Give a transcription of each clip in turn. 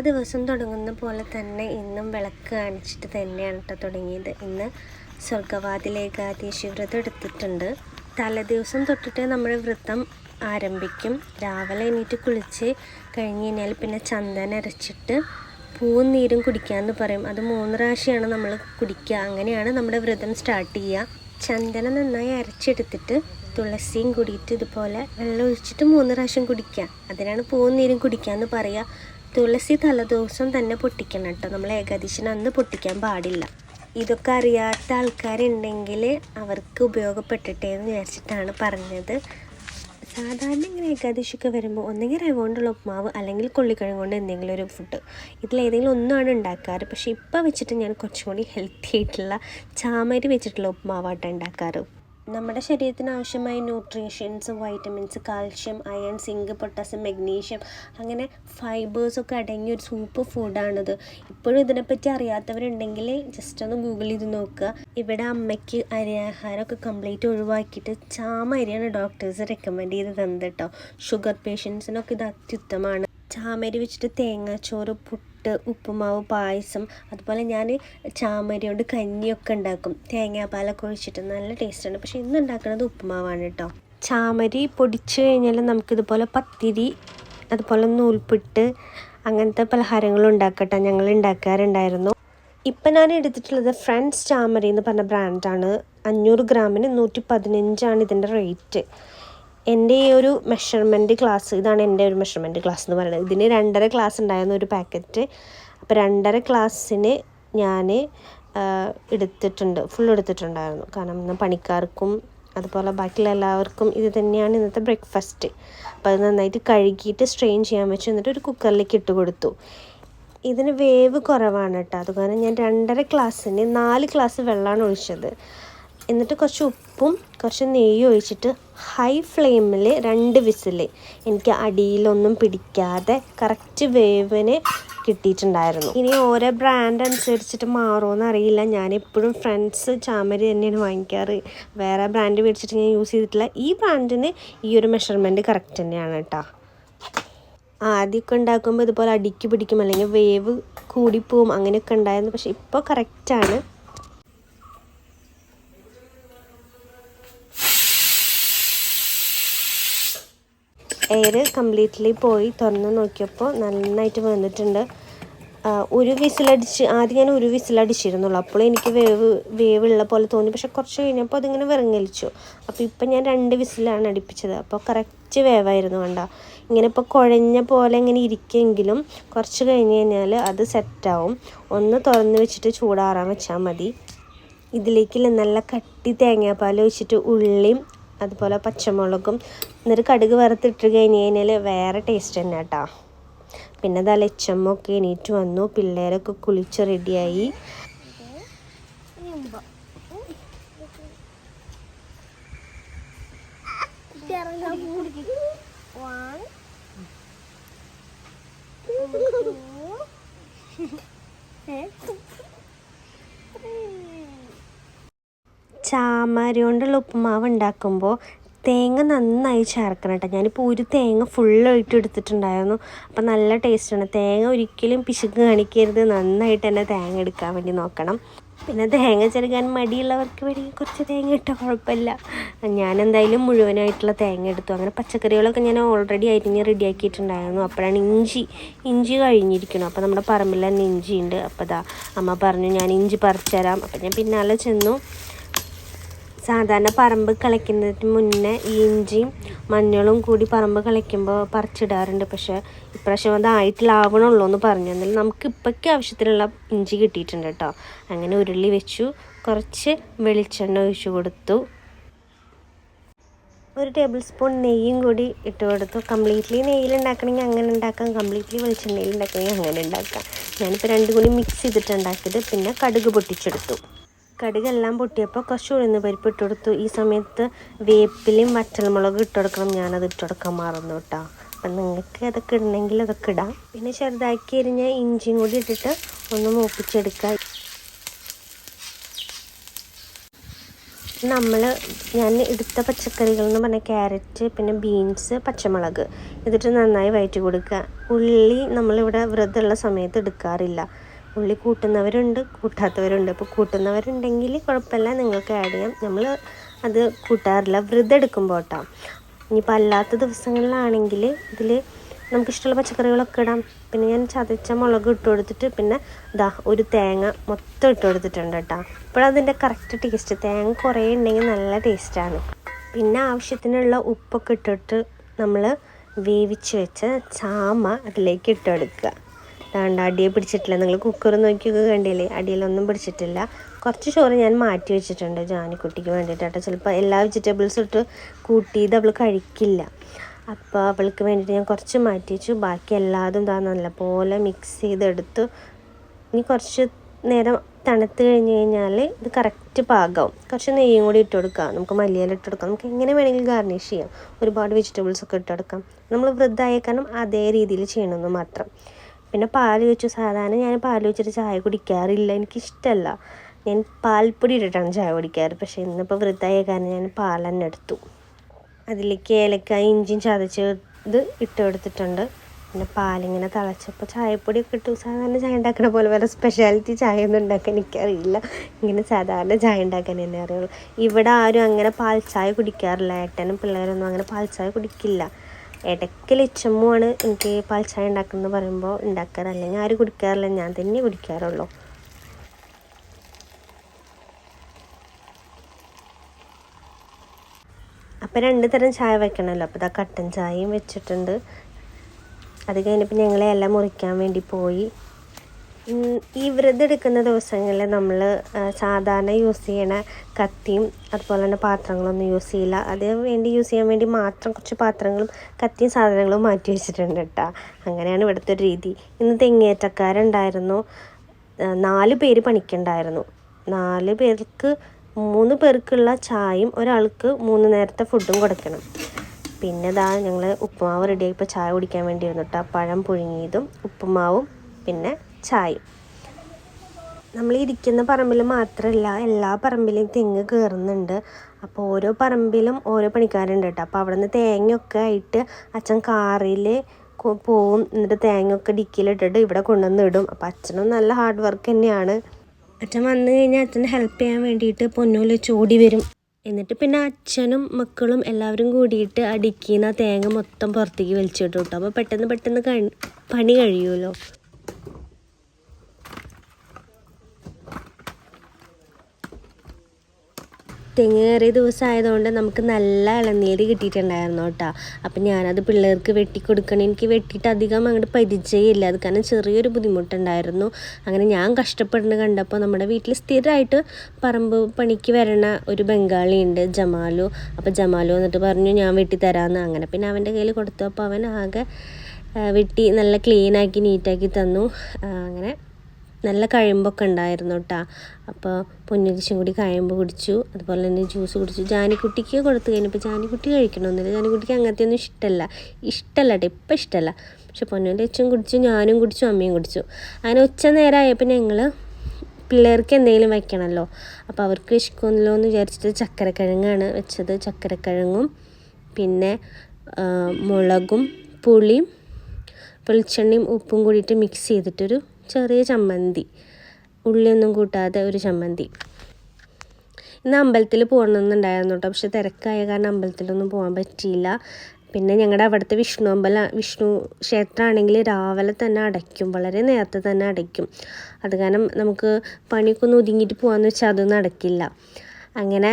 ദിവസവും തുടങ്ങുന്ന പോലെ തന്നെ ഇന്നും വിളക്ക് കാണിച്ചിട്ട് തന്നെയാണ് കേട്ടോ തുടങ്ങിയത്. ഇന്ന് സ്വർഗവാതിൽ ഏകാദശി വ്രതം എടുത്തിട്ടുണ്ട്. തലേദിവസം തൊട്ടിട്ട് നമ്മൾ വ്രതം ആരംഭിക്കും. രാവിലെ എണീറ്റ് കുളിച്ച് കഴിഞ്ഞ് കഴിഞ്ഞാൽ പിന്നെ ചന്ദന അരച്ചിട്ട് പൂവും നീരും കുടിക്കാമെന്ന് പറയും. അത് മൂന്ന് പ്രാവശ്യമാണ് നമ്മൾ കുടിക്കുക. അങ്ങനെയാണ് നമ്മുടെ വ്രതം സ്റ്റാർട്ട് ചെയ്യുക. ചന്ദനം നന്നായി അരച്ചെടുത്തിട്ട് തുളസിയും കുടിയിട്ട് ഇതുപോലെ വെള്ളം ഒഴിച്ചിട്ട് മൂന്ന് പ്രാവശ്യം കുടിക്കുക. അതിനാണ് പൂവും നീരും കുടിക്കുക കുടിക്കാമെന്ന് പറയുക. തുളസി തലേദിവസം തന്നെ പൊട്ടിക്കണം കേട്ടോ. നമ്മൾ ഏകാദശിന് അന്ന് പൊട്ടിക്കാൻ പാടില്ല. ഇതൊക്കെ അറിയാത്ത ആൾക്കാരുണ്ടെങ്കിൽ അവർക്ക് ഉപയോഗപ്പെട്ടിട്ടേ എന്ന് വിചാരിച്ചിട്ടാണ് പറഞ്ഞത്. സാധാരണ ഇങ്ങനെ ഏകാദശിയൊക്കെ വരുമ്പോൾ ഒന്നെങ്കിൽ റവ കൊണ്ടുള്ള ഉപ്മാവ് അല്ലെങ്കിൽ കൊള്ളിക്കിഴങ്ങ് കൊണ്ട് എന്തെങ്കിലും ഒരു ഫുഡ് ഇതിലേതെങ്കിലും ഒന്നാണ് ഉണ്ടാക്കാറ്. പക്ഷേ ഇപ്പോൾ വെച്ചിട്ട് ഞാൻ കുറച്ചും കൂടി ഹെൽത്തി ആയിട്ടുള്ള ചാമരി വെച്ചിട്ടുള്ള ഉപ്മാവാട്ടം ഉണ്ടാക്കാറ്. നമ്മുടെ ശരീരത്തിന് ആവശ്യമായ nutritions vitamins calcium iron zinc potassium magnesium അങ്ങനെ ഫൈബേഴ്സൊക്കെ അടങ്ങിയ ഒരു സൂപ്പർ ഫുഡാണിത് ഇപ്പോഴും ഇതിനെപ്പറ്റി അറിയാത്തവരുണ്ടെങ്കിൽ ജസ്റ്റ് ഒന്ന് ഗൂഗിൾ ചെയ്ത് നോക്കുക. ഇവിടെ അമ്മയ്ക്ക് അരി ആഹാരമൊക്കെ കംപ്ലീറ്റ് ഒഴിവാക്കിയിട്ട് ചാമ അരിയാണ് ഡോക്ടേഴ്സ് റെക്കമെൻഡ് ചെയ്ത് തന്നത് കേട്ടോ ഷുഗർ പേഷ്യൻസിനൊക്കെ ഇത് അത്യുത്തമാണ്. ചാമരി വെച്ചിട്ട് തേങ്ങാച്ചോറ് പുട്ട് ഉപ്പുമാവ് പായസം അതുപോലെ ഞാൻ ചാമരി കൊണ്ട് കഞ്ഞിയൊക്കെ ഉണ്ടാക്കും. തേങ്ങാപ്പാലൊക്കെ ഒഴിച്ചിട്ട് നല്ല ടേസ്റ്റാണ്. പക്ഷേ ഇന്ന് ഉണ്ടാക്കുന്നത് ഉപ്പുമാവാണ് കേട്ടോ ചാമരി പൊടിച്ച് കഴിഞ്ഞാൽ നമുക്കിതുപോലെ പത്തിരി അതുപോലെ നൂൽപുട്ട് അങ്ങനത്തെ പലഹാരങ്ങളും ഉണ്ടാക്കട്ടെ. ഞങ്ങൾ ഉണ്ടാക്കാറുണ്ടായിരുന്നു. ഇപ്പം ഞാൻ എടുത്തിട്ടുള്ളത് ഫ്രണ്ട്സ് ചാമരി എന്ന് പറഞ്ഞ ബ്രാൻഡാണ് അഞ്ഞൂറ് ഗ്രാമിന് നൂറ്റി പതിനഞ്ചാണ് ഇതിന്റെ റേറ്റ് എന്റെ ഈ ഒരു മെഷർമെന്റ് ക്ലാസ് ഇതാണ് എന്റെ ഒരു മെഷർമെന്റ് ക്ലാസ് എന്ന് പറയുന്നത്. ഇതിന് രണ്ടര ക്ലാസ് ഉണ്ടായിരുന്ന ഒരു പാക്കറ്റ് അപ്പോൾ രണ്ടര ക്ലാസ്സിന് ഞാൻ എടുത്തിട്ടുണ്ട് ഫുൾ എടുത്തിട്ടുണ്ടായിരുന്നു. കാരണം പണിക്കാർക്കും അതുപോലെ ബാക്കിയുള്ള എല്ലാവർക്കും ഇത് തന്നെയാണ് ഇന്നത്തെ ബ്രേക്ക്ഫാസ്റ്റ് അപ്പോൾ അത് നന്നായിട്ട് കഴുകിയിട്ട് സ്ട്രെയിൻ ചെയ്യാൻ വെച്ചു. എന്നിട്ട് ഒരു കുക്കറിലേക്ക് ഇട്ട് കൊടുത്തു. ഇതിന് വേവ് കുറവാണ് കേട്ടോ. അതുകാരണം ഞാൻ രണ്ടര ഗ്ലാസ്സിന് നാല് ഗ്ലാസ് വെള്ളമാണ് ഒഴിച്ചത്. എന്നിട്ട് കുറച്ച് ഉപ്പും കുറച്ച് നെയ്യും ഒഴിച്ചിട്ട് ഹൈ ഫ്ലെയിമിൽ രണ്ട് വിസിൽ എനിക്ക് അടിയിലൊന്നും പിടിക്കാതെ കറക്റ്റ് വേവിന് കിട്ടിയിട്ടുണ്ടായിരുന്നു. ഇനി ഓരോ ബ്രാൻഡ് അനുസരിച്ചിട്ട് മാറുമോയെന്ന് അറിയില്ല. ഞാൻ എപ്പോഴും ഫ്രണ്ട്സ് ചാമരി തന്നെയാണ് വാങ്ങിക്കാറ്. വേറെ ബ്രാൻഡ് മേടിച്ചിട്ട് ഞാൻ യൂസ് ചെയ്തിട്ടില്ല. ഈ ബ്രാൻഡിന് ഈ ഒരു മെഷർമെന്റ് കറക്റ്റ് തന്നെയാണ് കേട്ടോ ആദ്യമൊക്കെ ഉണ്ടാക്കുമ്പോൾ ഇതുപോലെ അടിക്ക് പിടിക്കും. അല്ലെങ്കിൽ വേവ് കൂടിപ്പോവും. അങ്ങനെയൊക്കെ ഉണ്ടായിരുന്നു. പക്ഷെ ഇപ്പോൾ കറക്റ്റാണ് എയർ കംപ്ലീറ്റ്ലി പോയി തുറന്ന് നോക്കിയപ്പോൾ നന്നായിട്ട് വന്നിട്ടുണ്ട്. ഒരു വിസിലടിച്ച് ആദ്യം ഞാൻ ഒരു വിസിലടിച്ചിരുന്നുള്ളൂ. അപ്പോൾ എനിക്ക് വേവ് വേവുള്ള പോലെ തോന്നി. പക്ഷെ കുറച്ച് കഴിഞ്ഞപ്പോൾ അതിങ്ങനെ വിറങ്ങലിച്ചു. അപ്പോൾ ഇപ്പം ഞാൻ രണ്ട് വിസിലാണ് അടിപ്പിച്ചത്. അപ്പോൾ കറക്റ്റ് വേവായിരുന്നു കണ്ട. ഇങ്ങനെ ഇപ്പോൾ കുഴഞ്ഞ പോലെ ഇങ്ങനെ ഇരിക്കുമെങ്കിലും കുറച്ച് കഴിഞ്ഞ് കഴിഞ്ഞാൽ അത് സെറ്റാവും. ഒന്ന് തുറന്ന് വെച്ചിട്ട് ചൂടാറാൻ വെച്ചാൽ മതി. ഇതിലേക്ക് നല്ല കട്ടി തേങ്ങാപ്പാൽ വെച്ചിട്ട് ഉള്ളിയും അതുപോലെ പച്ചമുളകും. എന്നിട്ട് കടുക് വറുത്തിട്ട് കഴിഞ്ഞ് കഴിഞ്ഞാൽ വേറെ ടേസ്റ്റ് തന്നെ കേട്ടോ പിന്നെ അത് അലച്ചമ്മൊക്കെ എണീറ്റ് വന്നു. പിള്ളേരൊക്കെ കുളിച്ച് റെഡിയായി ചാമരി കൊണ്ടുള്ള ഉപ്പുമാവ് ഉണ്ടാക്കുമ്പോൾ തേങ്ങ നന്നായി ചേർക്കണം കേട്ടോ. ഞാനിപ്പോൾ ഒരു തേങ്ങ ഫുള്ളായിട്ട് എടുത്തിട്ടുണ്ടായിരുന്നു. അപ്പം നല്ല ടേസ്റ്റാണ് തേങ്ങ ഒരിക്കലും പിശുക്ക് കാണിക്കരുത്. നന്നായിട്ട് തന്നെ തേങ്ങ എടുക്കാൻ വേണ്ടി നോക്കണം. പിന്നെ തേങ്ങ ചെറുക്കാൻ മടിയുള്ളവർക്ക് വേണമെങ്കിൽ കുറച്ച് തേങ്ങ ഇട്ടാൽ കുഴപ്പമില്ല. ഞാൻ എന്തായാലും മുഴുവനായിട്ടുള്ള തേങ്ങ എടുത്തു. അങ്ങനെ പച്ചക്കറികളൊക്കെ ഞാൻ ഓൾറെഡി അരിഞ്ഞ് റെഡിയാക്കിയിട്ടുണ്ടായിരുന്നു അപ്പോഴാണ് ഇഞ്ചി ഇഞ്ചി കഴിഞ്ഞിരിക്കണം അപ്പോൾ നമ്മുടെ പറമ്പിൽ തന്നെ ഇഞ്ചി ഉണ്ട് അപ്പോൾ ദാ അമ്മ പറഞ്ഞു ഞാൻ ഇഞ്ചി പറിച്ചു തരാം അപ്പോൾ ഞാൻ പിന്നാലെ ചെന്നു. സാധാരണ പറമ്പ് കളിക്കുന്നതിന് മുന്നേ ഇഞ്ചിയും മഞ്ഞളും കൂടി പറമ്പ് കളിക്കുമ്പോൾ പറിച്ചിടാറുണ്ട്. പക്ഷേ ഇപ്രാവശ്യം അതായിട്ടില്ലാവണുള്ളൂ എന്ന് പറഞ്ഞു. എന്നാലും നമുക്ക് ഇപ്പോഴേക്ക് ആവശ്യത്തിനുള്ള ഇഞ്ചി കിട്ടിയിട്ടുണ്ട് കേട്ടോ. അങ്ങനെ ഉരുളി വെച്ചു. കുറച്ച് വെളിച്ചെണ്ണ ഒഴിച്ചു കൊടുത്തു. ഒരു ടേബിൾ സ്പൂൺ നെയ്യും കൂടി ഇട്ട് കൊടുത്തു. കംപ്ലീറ്റ്ലി നെയ്യിൽ ഉണ്ടാക്കണമെങ്കിൽ അങ്ങനെ ഉണ്ടാക്കാം. കംപ്ലീറ്റ്ലി വെളിച്ചെണ്ണയിൽ ഉണ്ടാക്കണമെങ്കിൽ അങ്ങനെ ഉണ്ടാക്കാം. ഞാനിപ്പോൾ രണ്ടും കൂടി മിക്സ് ചെയ്തിട്ട് ഉണ്ടാക്കിയത്. പിന്നെ കടുക് പൊട്ടിച്ചെടുത്തു. കടുകെല്ലാം പൊട്ടിയപ്പോൾ കുറച്ച് ഉഴുന്ന് പരിപ്പ് ഇട്ട് കൊടുത്തു. ഈ സമയത്ത് വേപ്പിലും വറ്റൽമുളകും ഇട്ട് കൊടുക്കണം. ഞാനത് ഇട്ട് കൊടുക്കാൻ മറന്നു കേട്ടോ അപ്പം നിങ്ങൾക്ക് അതൊക്കെ ഇടണമെങ്കിൽ അതൊക്കെ ഇടാം. പിന്നെ ചെറുതാക്കി എരിഞ്ഞ ഇഞ്ചിയും കൂടി ഇട്ടിട്ട് ഒന്ന് മൂപ്പിച്ചെടുക്കുക. നമ്മൾ ഞാൻ എടുത്ത പച്ചക്കറികൾ എന്ന് പറഞ്ഞാൽ ക്യാരറ്റ് പിന്നെ ബീൻസ് പച്ചമുളക്. ഇതിട്ട് നന്നായി വയറ്റി കൊടുക്കുക. ഉള്ളി നമ്മളിവിടെ വ്രതമുള്ള സമയത്ത് എടുക്കാറില്ല. ഉള്ളി കൂട്ടുന്നവരുണ്ട് കൂട്ടാത്തവരുണ്ട്. അപ്പോൾ കൂട്ടുന്നവരുണ്ടെങ്കിൽ കുഴപ്പമില്ല നിങ്ങൾക്ക് ആഡ് ചെയ്യാം. നമ്മൾ അത് കൂട്ടാറില്ല വ്രതം എടുക്കുമ്പോൾ കേട്ടോ ഇനിയിപ്പോൾ അല്ലാത്ത ദിവസങ്ങളിലാണെങ്കിൽ ഇതിൽ നമുക്കിഷ്ടമുള്ള പച്ചക്കറികളൊക്കെ ഇടാം. പിന്നെ ഞാൻ ചതച്ച മുളക് ഇട്ട് കൊടുത്തിട്ട് പിന്നെ ഇതാ ഒരു തേങ്ങ മൊത്തം ഇട്ട് കൊടുത്തിട്ടുണ്ട് കേട്ടോ ഇപ്പോഴതിന്റെ കറക്റ്റ് ടേസ്റ്റ് തേങ്ങ കുറേ ഉണ്ടെങ്കിൽ നല്ല ടേസ്റ്റാണ് പിന്നെ ആവശ്യത്തിനുള്ള ഉപ്പൊക്കെ ഇട്ടിട്ട് നമ്മൾ വേവിച്ച് വെച്ച ചാമ അതിലേക്ക് ഇട്ട് കൊടുക്കുക. അതാണ്ട് അടിയെ പിടിച്ചിട്ടില്ല. നിങ്ങൾ കുക്കർ നോക്കിയൊക്കെ കണ്ടില്ലേ? അടിയിലൊന്നും പിടിച്ചിട്ടില്ല. കുറച്ച് ചോറ് ഞാൻ മാറ്റി വെച്ചിട്ടുണ്ട് ജാനിക്കുട്ടിക്ക് വേണ്ടിയിട്ടാട്ടോ. ചിലപ്പോൾ എല്ലാ വെജിറ്റബിൾസും ഇട്ട് കൂട്ടിയത് അവൾ കഴിക്കില്ല. അപ്പോൾ അവൾക്ക് വേണ്ടിയിട്ട് ഞാൻ കുറച്ച് മാറ്റി വെച്ചു. ബാക്കി എല്ലാതും ഇതാ നല്ലപോലെ മിക്സ് ചെയ്തെടുത്ത് ഇനി കുറച്ച് നേരം തണുത്ത് കഴിഞ്ഞ് കഴിഞ്ഞാൽ ഇത് കറക്റ്റ് പാകാവും. കുറച്ച് നെയ്യും കൂടി ഇട്ട് കൊടുക്കാം. നമുക്ക് മല്ലിയില ഇട്ട് കൊടുക്കാം. നമുക്ക് എങ്ങനെ വേണമെങ്കിലും ഗാർണിഷ് ചെയ്യാം. ഒരുപാട് വെജിറ്റബിൾസ് ഒക്കെ ഇട്ട് കൊടുക്കാം. നമ്മൾ വൃദ്ധമായ കാരണം അതേ രീതിയിൽ ചെയ്യണമെന്ന് മാത്രം. പിന്നെ പാൽ വെച്ചു. സാധാരണ ഞാൻ പാൽ വെച്ചിട്ട് ചായ കുടിക്കാറില്ല. എനിക്കിഷ്ടമല്ല ഞാൻ പാൽപ്പൊടി ഇട്ടിട്ടാണ് ചായ കുടിക്കാറ്. പക്ഷേ ഇന്നിപ്പോൾ വൃത്തായ കാരണം ഞാൻ പാൽ തന്നെ എടുത്തു. അതിലേക്ക് ഏലക്കായ ഇഞ്ചിയും ചതച്ച് ഇത് ഇട്ട് കൊടുത്തിട്ടുണ്ട്. പിന്നെ പാലിങ്ങനെ തിളച്ചപ്പോൾ ചായപ്പൊടിയൊക്കെ ഇട്ടു. സാധാരണ ചായ ഉണ്ടാക്കുന്ന പോലെ വേറെ സ്പെഷ്യാലിറ്റി ചായ ഒന്നും ഉണ്ടാക്കാൻ എനിക്കറിയില്ല. ഇങ്ങനെ സാധാരണ ചായ ഉണ്ടാക്കാൻ തന്നെ അറിയുള്ളൂ. ഇവിടെ ആരും അങ്ങനെ പാൽ ചായ കുടിക്കാറില്ല. ഏട്ടനും പിള്ളേരൊന്നും അങ്ങനെ പാൽ ചായ കുടിക്കില്ല. ഇടയ്ക്ക് ഇച്ചമ്മുവാണ് എനിക്ക് പാൽച്ചായ ചായ ഉണ്ടാക്കുന്നത് പറയുമ്പോൾ ഉണ്ടാക്കാറ്. അല്ലെങ്കിൽ ആരും കുടിക്കാറില്ല. ഞാൻ തന്നെ കുടിക്കാറുള്ളൂ. അപ്പോൾ രണ്ട് തരം ചായ വെക്കണമല്ലോ അപ്പോൾ ഇതാ കട്ടൻ ചായയും വെച്ചിട്ടുണ്ട്. അത് കഴിഞ്ഞപ്പോൾ ഞങ്ങളെ എല്ലാം മുറിക്കാൻ വേണ്ടി പോയി. ഈ വ്രതം എടുക്കുന്ന ദിവസങ്ങളിൽ നമ്മൾ സാധാരണ യൂസ് ചെയ്യണ കത്തിയും അതുപോലെ തന്നെ പാത്രങ്ങളൊന്നും യൂസ് ചെയ്യില്ല. അതിന് വേണ്ടി യൂസ് ചെയ്യാൻ വേണ്ടി മാത്രം കുറച്ച് പാത്രങ്ങളും കത്തിയും സാധനങ്ങളും മാറ്റി വെച്ചിട്ടുണ്ട് കേട്ടോ അങ്ങനെയാണ് ഇവിടുത്തെ ഒരു രീതി. ഇന്ന് തെങ്ങേറ്റക്കാരുണ്ടായിരുന്നു നാല് പേര് പണിക്കുണ്ടായിരുന്നു. നാല് പേർക്ക് മൂന്ന് പേർക്കുള്ള ചായയും ഒരാൾക്ക് മൂന്ന് നേരത്തെ ഫുഡും കൊടുക്കണം. പിന്നെ ഇതാ ഞങ്ങൾ ഉപ്പുമാവ് റെഡിയായി ഇപ്പോൾ ചായ കുടിക്കാൻ വേണ്ടി ഇരുന്നിട്ട് പഴം പുഴുങ്ങിയതും ഉപ്പുമാവും. പിന്നെ ചായയും. നമ്മൾ ഇരിക്കുന്ന പറമ്പിൽ മാത്രമല്ല എല്ലാ പറമ്പിലും തെങ്ങ് കയറുന്നുണ്ട്. അപ്പോൾ ഓരോ പറമ്പിലും ഓരോ പണിക്കാരുണ്ട് കേട്ടോ. അപ്പോൾ അവിടെ നിന്ന് തേങ്ങയൊക്കെ ആയിട്ട് അച്ഛൻ കാറിൽ പോവും. എന്നിട്ട് തേങ്ങയൊക്കെ ഡിക്കിയിലിട്ടിട്ട് ഇവിടെ കൊണ്ടുവന്ന് ഇടും. അപ്പോൾ അച്ഛനും നല്ല ഹാർഡ് വർക്ക് തന്നെയാണ്. അച്ഛൻ വന്നു കഴിഞ്ഞാൽ അച്ഛനെ ഹെൽപ്പ് ചെയ്യാൻ വേണ്ടിയിട്ട് പൊന്നൂൽ ചൂടി വരും. എന്നിട്ട് പിന്നെ അച്ഛനും മക്കളും എല്ലാവരും കൂടിയിട്ട് ആ ഡിക്കിന്ന് തേങ്ങ മൊത്തം പുറത്തേക്ക് വലിച്ചിട്ടു കേട്ടോ. അപ്പോൾ പെട്ടെന്ന് പെട്ടെന്ന് പണി കഴിയുമല്ലോ തെങ്ങ് കയറിയ ദിവസം നമുക്ക് നല്ല ഇളനീര് കിട്ടിയിട്ടുണ്ടായിരുന്നു കേട്ടോ. അപ്പം ഞാനത് പിള്ളേർക്ക് വെട്ടി കൊടുക്കണം എനിക്ക് വെട്ടിയിട്ട് അധികം അങ്ങോട്ട് പരിചയമില്ല. അത് കാരണം ചെറിയൊരു ബുദ്ധിമുട്ടുണ്ടായിരുന്നു. അങ്ങനെ ഞാൻ കഷ്ടപ്പെടുന്നത് കണ്ടപ്പോൾ നമ്മുടെ വീട്ടിൽ സ്ഥിരമായിട്ട് പറമ്പ് പണിക്ക് വരണ ഒരു ബംഗാളി ഉണ്ട് ജമാലു. അപ്പോൾ ജമാലു എന്നിട്ട് പറഞ്ഞു ഞാൻ വെട്ടി തരാമെന്ന് അങ്ങനെ പിന്നെ അവന്റെ കയ്യിൽ കൊടുത്തു. അപ്പോൾ അവൻ ആകെ വെട്ടി നല്ല ക്ലീനാക്കി നീറ്റാക്കി തന്നു. അങ്ങനെ നല്ല കഴിമ്പൊക്കെ ഉണ്ടായിരുന്നു കേട്ടോ അപ്പോൾ പൊന്നിരിച്ചും കൂടി കഴിമ്പ് കുടിച്ചു. അതുപോലെ തന്നെ ജ്യൂസ് കുടിച്ചു. ജാനിക്കുട്ടിക്ക് കൊടുത്തു കഴിഞ്ഞപ്പോൾ ജാനിക്കുട്ടി കഴിക്കണമെന്നില്ല ജാനിക്കുട്ടിക്ക് അങ്ങനത്തെ ഒന്നും ഇഷ്ടമല്ല ഇഷ്ടമല്ല കേട്ടോ ഇപ്പം ഇഷ്ടമല്ല പക്ഷെ പൊന്നിരിച്ചും കുടിച്ചു ഞാനും കുടിച്ചു അമ്മയും കുടിച്ചു. അങ്ങനെ ഉച്ച നേരമായപ്പോൾ ഞങ്ങൾ പിള്ളേർക്ക് എന്തെങ്കിലും വയ്ക്കണമല്ലോ അപ്പോൾ അവർക്ക് വിശക്കുമല്ലോ എന്ന് വിചാരിച്ചിട്ട് ചക്കരക്കിഴങ്ങാണ് വെച്ചത്. ചക്കരക്കിഴങ്ങും പിന്നെ മുളകും പുളിയും വെളിച്ചെണ്ണയും ഉപ്പും കൂടിയിട്ട് മിക്സ് ചെയ്തിട്ടൊരു ചെറിയ ചമ്മന്തി. ഉള്ളിയൊന്നും കൂട്ടാതെ ഒരു ചമ്മന്തി. ഇന്ന് അമ്പലത്തിൽ പോകണമെന്നുണ്ടായിരുന്നു കേട്ടോ പക്ഷെ തിരക്കായ കാരണം അമ്പലത്തിലൊന്നും പോകാൻ പറ്റിയില്ല. പിന്നെ ഞങ്ങളുടെ അവിടുത്തെ വിഷ്ണു അമ്പല വിഷ്ണു ക്ഷേത്രമാണെങ്കിൽ രാവിലെ തന്നെ അടയ്ക്കും. വളരെ നേരത്തെ തന്നെ അടയ്ക്കും. അത് കാരണം നമുക്ക് പണിയൊക്കെ ഒന്ന് ഒതുങ്ങിയിട്ട് പോകാമെന്ന് വെച്ചാൽ അതൊന്നും അടയ്ക്കില്ല. അങ്ങനെ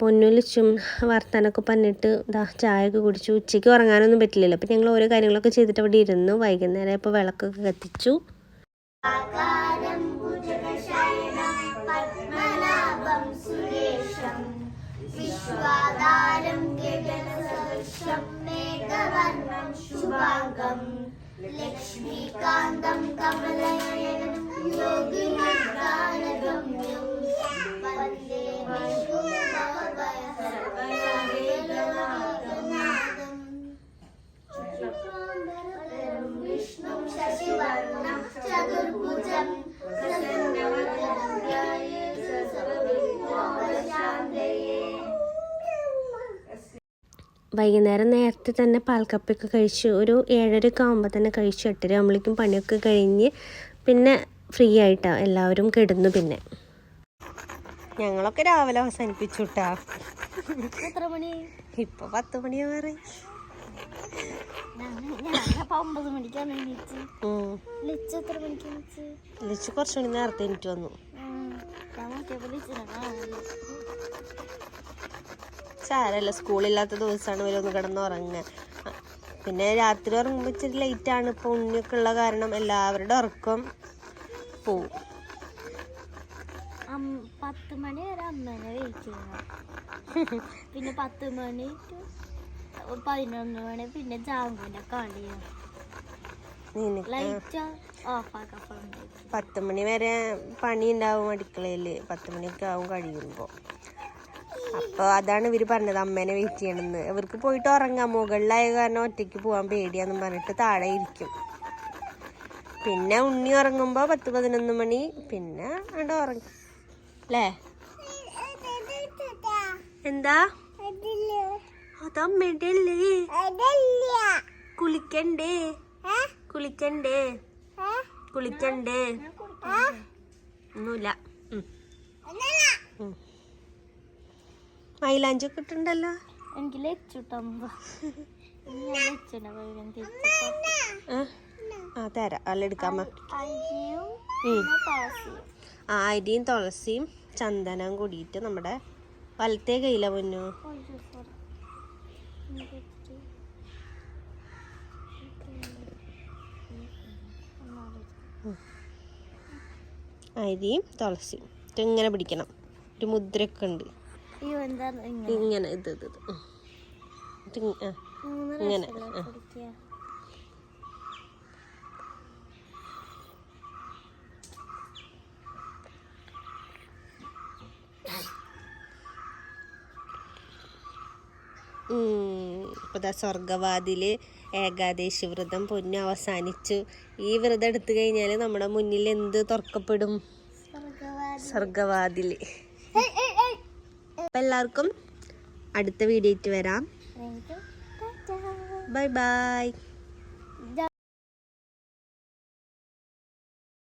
പൊന്നുലിച്ചും വർത്താനൊക്കെ പറഞ്ഞിട്ട് ഇതാ ചായയൊക്കെ കുടിച്ചു. ഉച്ചയ്ക്ക് ഉറങ്ങാനൊന്നും പറ്റില്ലല്ലോ. അപ്പോൾ ഞങ്ങൾ ഓരോ കാര്യങ്ങളൊക്കെ ചെയ്തിട്ട് അവിടെ ഇരുന്നു. വൈകുന്നേരം ഇപ്പോൾ വിളക്കൊക്കെ കത്തിച്ചു. ആകാരം ഭുജകശയനം പത്മനാഭം സുരേഷം വിശ്വാധാരം ഗഗനസദൃശം മേഘവർണം ശുഭാംഗം. ലക്ഷ്മീകാന്തം കമലയനം യോഗിനിദാനഗമ്യം വന്ദേ വിഷ്ണു ഭവഭയ വൈകുന്നേരം നേരത്തെ തന്നെ പാൽക്കപ്പൊക്കെ കഴിച്ചു ഒരു ഏഴരയൊക്കെ ആകുമ്പോൾ തന്നെ കഴിച്ചു എട്ടര ആകുമ്പോഴേക്കും പണിയൊക്കെ കഴിഞ്ഞ് പിന്നെ ഫ്രീ ആയിട്ടാണ് എല്ലാവരും കിടന്നു പിന്നെ. ഞങ്ങളൊക്കെ രാവിലെ അവസാനിപ്പിച്ചു കേട്ടാ എത്ര മണി? ഇപ്പൊ പത്ത് മണിയാവാറ് ലിച്ച് എത്ര മണിക്ക് എണീച്ച് ലിച്ചു കുറച്ച് മണി നേരത്തെ എനിക്ക് വന്നു. സാരല്ല സ്കൂളില്ലാത്ത ദിവസമാണ് ഇവരൊന്ന് കിടന്നുറങ്ങുക പിന്നെ രാത്രി ഉറങ്ങുമ്പോൾ ഇച്ചിരി ലേറ്റാണ് ഇപ്പോൾ ഉണ്ണിയൊക്കെ ഉള്ള കാരണം എല്ലാവരുടെ ഉറക്കം പോവും. പത്ത് മണി വരെ അമ്മേനെ വെയിറ്റ് ചെയ്യണം. പിന്നെ പത്ത് മണി ടു പതിനൊന്ന് മണി പിന്നെ ജാങ്കുവിന്റെ കളിയാണ് പത്ത് മണി വരെ പണി ഉണ്ടാവും അടുക്കളയിൽ പത്ത് മണിയൊക്കെ ആവും കഴിയുമ്പോൾ അപ്പോൾ അതാണ് ഇവർ പറഞ്ഞത് അമ്മേനെ വെയിറ്റ് ചെയ്യണമെന്ന് ഇവർക്ക് പോയിട്ട് ഉറങ്ങാം. മുകളിലായ കാരണം ഒറ്റയ്ക്ക് പോകാൻ പേടിയാന്നും പറഞ്ഞിട്ട് താഴെ ഇരിക്കും. പിന്നെ ഉണ്ണി ഉറങ്ങുമ്പോൾ പത്ത് പതിനൊന്ന് മണി. പിന്നെ അവിടെ ഉറങ്ങും. അല്ലേ എന്താ? അല്ലേ? കുളിക്കണ്ടേ? കുളിക്കണ്ടേ? കുളിക്കണ്ടേ? ഒന്നുമില്ല ഉം. മൈലാഞ്ചി ഒക്കെ ഇട്ടുണ്ടല്ലോ എനിക്ക് ലച്ചുട്ടമ്പ ആ തരാം. അല്ല എടുക്കാമ ആ അരിയും തുളസിയും ചന്ദനം കൂടിയിട്ട് നമ്മുടെ വലത്തേ കയ്യില പൊന്നു? അരിയും തുളസിയും. ഇങ്ങനെ പിടിക്കണം. ഒരു മുദ്രയൊക്കെ ഉണ്ട്. ഇങ്ങനെ. ഇത് ഇത് ഇത്. ഇങ്ങനെ, ഇപ്പൊ ഇപ്പോൾ ദാ സ്വർഗവാതിൽ ഏകാദശി വ്രതം പൊന്നു അവസാനിച്ചു. ഈ വ്രതം എടുത്തു കഴിഞ്ഞാൽ നമ്മുടെ മുന്നിൽ എന്ത് തുറക്കപ്പെടും? സ്വർഗവാതിൽ സ്വർഗവാതിൽ എല്ലാവർക്കും അടുത്ത വീഡിയോയ്ക്ക് വരാം. Bye bye